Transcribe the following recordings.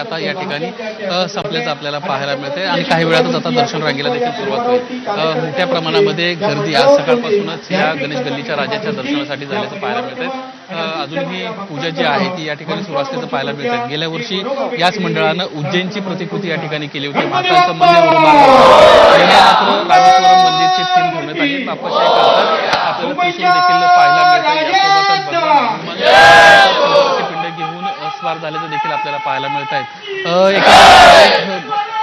आता या ठिकाणी संपल्याचं आपल्याला पाहायला मिळते. आणि काही वेळातच आता दर्शन रांगेला देखील सुरुवात होईल. मोठ्या प्रमाणामध्ये गर्दी आज सकाळपासूनच या गणेश गल्लीच्या राजाच्या दर्शनासाठी झाल्याचं पाहायला मिळतंय. अजून अजूनही पूजा जी आहे ती या ठिकाणी सुरू असल्याचं पाहायला मिळतंय. गेल्या वर्षी याच मंडळानं उज्जैनची प्रतिकृती या ठिकाणी केली होती. मात्र रामेश्वरम मंदिरची थीम ठेवण्यात आली बाप्पाच्या करता आपल्याला त्रिशूल देखील पाहायला मिळतं यासोबतच भगवान हनुमान पिंड पार झाल्याचं देखील आपल्याला पाहायला मिळत आहेत.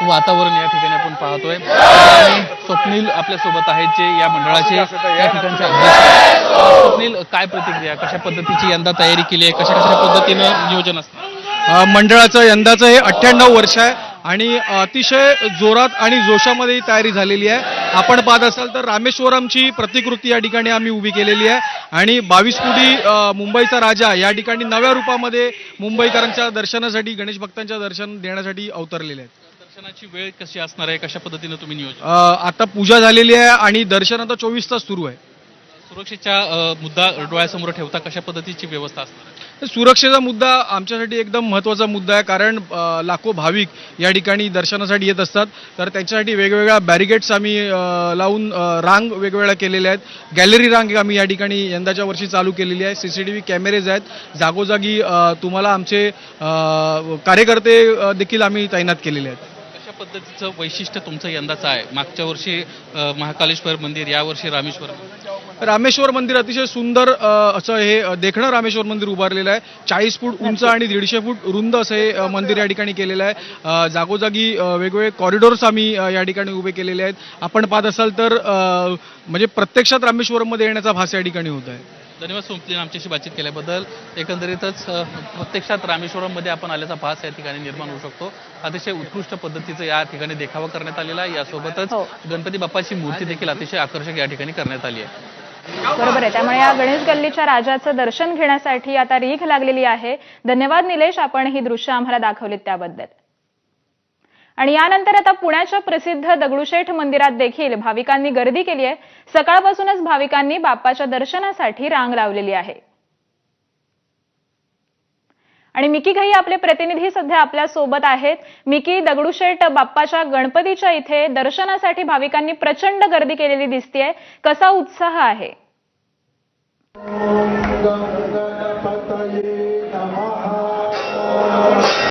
वातावरण या ठिकाणी आपण पाहतोय. आणि स्वप्नील आपल्यासोबत आहेत जे या मंडळाचे या ठिकाणचे अध्यक्ष स्वप्नील काय प्रतिक्रिया? कशा पद्धतीची यंदा तयारी केली आहे? कशा कशा पद्धतीनं नियोजन असतं? मंडळाचं यंदाचं हे अठ्ठ्याण्णव वर्ष आहे आणि अतिशय जोरात आणि जोशामध्ये ही तयारी झालेली आहे. आपण पाहत असाल तर रामेश्वरमची प्रतिकृती या ठिकाणी आम्ही उभी केलेली आहे. आणि बावीस कोटी मुंबईचा राजा या ठिकाणी नव्या रूपामध्ये मुंबईकरांच्या दर्शनासाठी गणेश भक्तांच्या दर्शन देण्यासाठी अवतरलेले आहेत. दर्शनाची वेळ कशी असणार आहे? कशा पद्धतीनं तुम्ही नियोजन? आता पूजा झालेली आहे आणि दर्शन आता चोवीस तास सुरू आहे. सुरक्षेच्या अ, मुद्दा डोळ्यासमोर ठेवता कशा पद्धतीची व्यवस्था असणार आहे? सुरक्षेचा मुद्दा आमच्यासाठी एकदम महत्त्वाचा मुद्दा आहे कारण लाखो भाविक या ठिकाणी दर्शनासाठी येत असतात. तर त्याच्यासाठी वेगवेगळ्या बॅरिगेड्स आम्ही लावून रांग वेगवेगळ्या केलेल्या आहेत. गॅलरी रांग आम्ही या ठिकाणी यंदाच्या वर्षी चालू केलेली आहे. C C T V cameras आहेत. जागोजागी तुम्हाला आमचे कार्यकर्ते देखील आम्ही तैनात केलेले आहेत. पद्धतीचं वैशिष्ट्य तुमचं यंदाचं आहे. मागच्या वर्षी महाकालेश्वर मंदिर यावर्षी रामेश्वर मंदिर. रामेश्वर मंदिर अतिशय सुंदर असं हे देखणं रामेश्वर मंदिर उभारलेलं आहे. चाळीस फूट उंच आणि दीडशे फूट रुंद असं हे मंदिर या ठिकाणी केलेलं आहे. जागोजागी वेगवेगळे कॉरिडॉर्स आम्ही या ठिकाणी उभे केलेले आहेत. आपण पाहत असाल तर म्हणजे प्रत्यक्षात रामेश्वरमध्ये येण्याचा भास या ठिकाणी होत आहे. धन्यवाद सोमतीन आमच्याशी बातचीत केल्याबद्दल. एकंदरीतच प्रत्यक्षात रामेश्वरममध्ये आपण आल्याचा भास या ठिकाणी निर्माण होऊ शकतो. अतिशय उत्कृष्ट पद्धतीचं या ठिकाणी देखावा करण्यात आलेला आहे. यासोबतच हो. गणपती बाप्पाची मूर्ती देखील अतिशय आकर्षक या ठिकाणी करण्यात आली आहे. बरोबर आहे. त्यामुळे या गणेश गल्लीच्या राजाचं दर्शन घेण्यासाठी आता रीघ लागलेली आहे. धन्यवाद निलेश आपण ही दृश्य आम्हाला दाखवलीत त्याबद्दल. आणि यानंतर आता पुण्याच्या प्रसिद्ध दगडूशेठ मंदिरात देखील भाविकांनी गर्दी केली आहे. सकाळपासूनच भाविकांनी बाप्पाच्या दर्शनासाठी रांग लावलेली आहे. आणि मिकी घाई आपले प्रतिनिधी सध्या आपल्यासोबत आहेत. मिकी दगडूशेठ बाप्पाच्या गणपतीच्या इथे दर्शनासाठी भाविकांनी प्रचंड गर्दी केलेली दिसतीये. कसा उत्साह आहे?